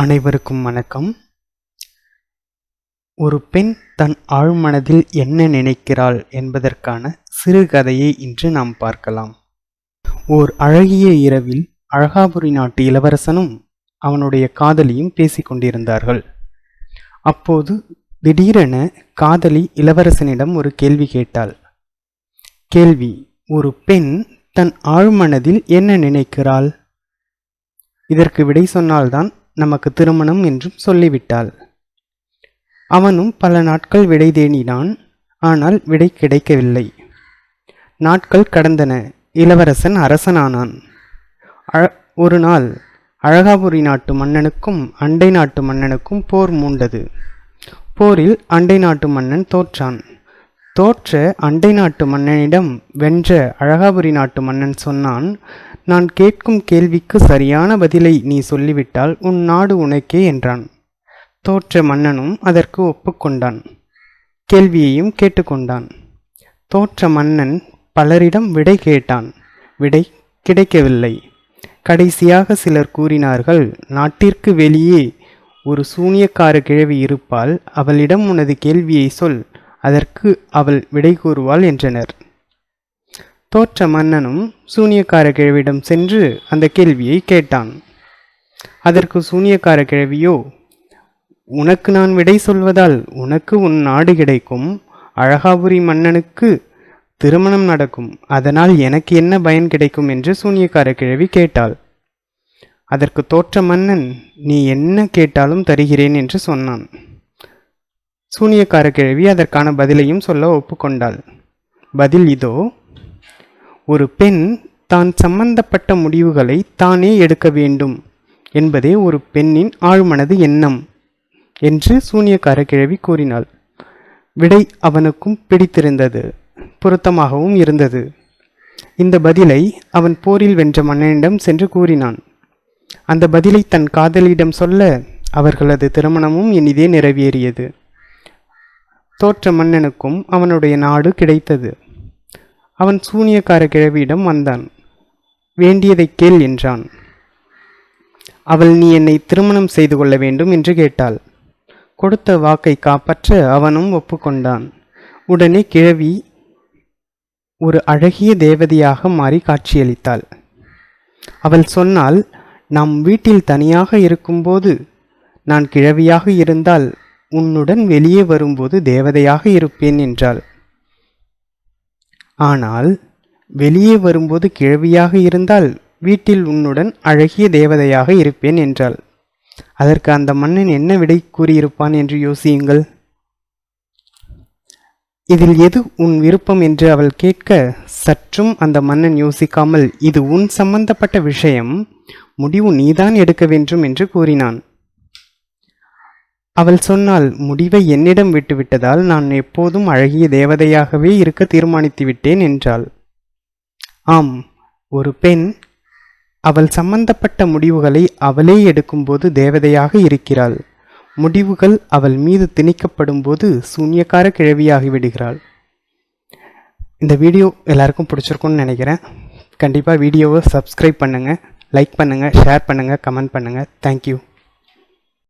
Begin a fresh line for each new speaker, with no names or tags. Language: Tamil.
அனைவருக்கும் வணக்கம். ஒரு பெண் தன் ஆழ்மனதில் என்ன நினைக்கிறாள் என்பதற்கான சிறுகதையை இன்று நாம் பார்க்கலாம். ஓர் அழகிய இரவில் அழகாபுரி நாட்டு இளவரசனும் அவனுடைய காதலியும் பேசிக்கொண்டிருந்தார்கள் அப்போது திடீரென காதலி இளவரசனிடம் ஒரு கேள்வி கேட்டாள். கேள்வி ஒரு பெண் தன் ஆழ்மனதில் என்ன நினைக்கிறாள்? இதற்கு விடை சொன்னால்தான் நமக்கு திருமணம் என்றும் சொல்லிவிட்டாள். அவனும் பல நாட்கள் விடை தேடினான் ஆனால் விடை கிடைக்கவில்லை. நாட்கள் கடந்தன இளவரசன் அரசனானான். அழ ஒரு நாள் அழகாபுரி நாட்டு மன்னனுக்கும் அண்டை நாட்டு மன்னனுக்கும் போர் மூண்டது. போரில் அண்டை நாட்டு மன்னன் தோற்றான். தோற்ற அண்டை நாட்டு மன்னனிடம் வென்ற அழகாபுரி நாட்டு மன்னன் சொன்னான் நான் கேட்கும் கேள்விக்கு சரியான பதிலை நீ சொல்லிவிட்டால் உன் நாடு உனக்கே என்றான். தோற்ற மன்னனும் அதற்கு ஒப்புக்கொண்டான். கேள்வியையும் கேட்டுக்கொண்டான். தோற்ற மன்னன் பலரிடம் விடை கேட்டான். விடை கிடைக்கவில்லை. கடைசியாக சிலர் கூறினார்கள் நாட்டிற்கு வெளியே ஒரு சூனியக்கார கிழவி இருப்பால் அவளிடம் உனது கேள்வியை சொல் அதற்கு அவள் விடை கூறுவாள் என்றனர். தோற்ற மன்னனும் சூனியக்கார கிழவியிடம் சென்று அந்த கேள்வியை கேட்டான். அதற்கு சூனியக்கார கிழவியோ உனக்கு நான் விடை சொல்வதால் உனக்கு உன் நாடு கிடைக்கும். அழகாபுரி மன்னனுக்கு திருமணம் நடக்கும். அதனால் எனக்கு என்ன பயன் கிடைக்கும்? என்று சூனியக்கார கிழவி கேட்டாள். அதற்கு தோற்ற மன்னன் நீ என்ன கேட்டாலும் தருகிறேன் என்று சொன்னான். சூனியக்கார கிழவி அதற்கான பதிலையும் சொல்ல ஒப்புக்கொண்டாள். பதில் இதோ ஒரு பெண் தான் சம்பந்தப்பட்ட முடிவுகளை தானே எடுக்க வேண்டும் என்பதே ஒரு பெண்ணின் ஆழ்மனது எண்ணம் என்று சூனியக்கார கிழவி கூறினாள். விடை அவனுக்கும் பிடித்திருந்தது பொருத்தமாகவும் இருந்தது. இந்த பதிலை அவன் போரில் வென்ற மன்னனிடம் சென்று கூறினான். அந்த பதிலை தன் காதலியிடம் சொல்ல அவர்களது திருமணமும் இனிதே நிறைவேறியது. தோற்ற மன்னனுக்கும் அவனுடைய நாடு கிடைத்தது. அவன் சூனியக்கார கிழவியிடம் வந்தான். வேண்டியதை கேள் என்றான். அவள் நீ என்னை திருமணம் செய்து கொள்ள வேண்டும் என்று கேட்டாள். கொடுத்த வாக்கை காப்பாற்ற அவனும் ஒப்புக்கொண்டான். உடனே கிழவி ஒரு அழகிய தேவதையாக மாறி காட்சியளித்தாள். அவள் சொன்னால் நாம் வீட்டில் தனியாக இருக்கும்போது நான் கிழவியாக இருந்தால் உன்னுடன் வெளியே வரும்போது தேவதையாக இருப்பேன் என்றாள். ஆனால் வெளியே வரும்போது கிழவியாக இருந்தால் வீட்டில் உன்னுடன் அழகிய தேவதையாக இருப்பேன் என்றாள். அதற்கு அந்த மன்னன் என்ன விடை கூறியிருப்பான் என்று யோசியுங்கள். இதில் எது உன் விருப்பம் என்று அவள் கேட்க சற்றும் அந்த மன்னன் யோசிக்காமல் இது உன் சம்பந்தப்பட்ட விஷயம் முடிவு நீதான் எடுக்க வேண்டும் என்று கூறினான். அவள் சொன்னால் முடிவை என்னிடம் விட்டுவிட்டதால் நான் எப்போதும் அழகிய தேவதையாகவே இருக்க தீர்மானித்து விட்டேன் என்றாள். ஆம் ஒரு பெண் அவள் சம்பந்தப்பட்ட முடிவுகளை அவளே எடுக்கும்போது தேவதையாக இருக்கிறாள். முடிவுகள் அவள் மீது திணிக்கப்படும் போது சூன்யக்கார கிழவியாகி விடுகிறாள். இந்த வீடியோ எல்லாருக்கும் பிடிச்சிருக்கும்னு நினைக்கிறேன். கண்டிப்பாக வீடியோவை சப்ஸ்கிரைப் பண்ணுங்கள் லைக் பண்ணுங்கள் ஷேர் பண்ணுங்கள் கமெண்ட் பண்ணுங்கள் தேங்க்யூ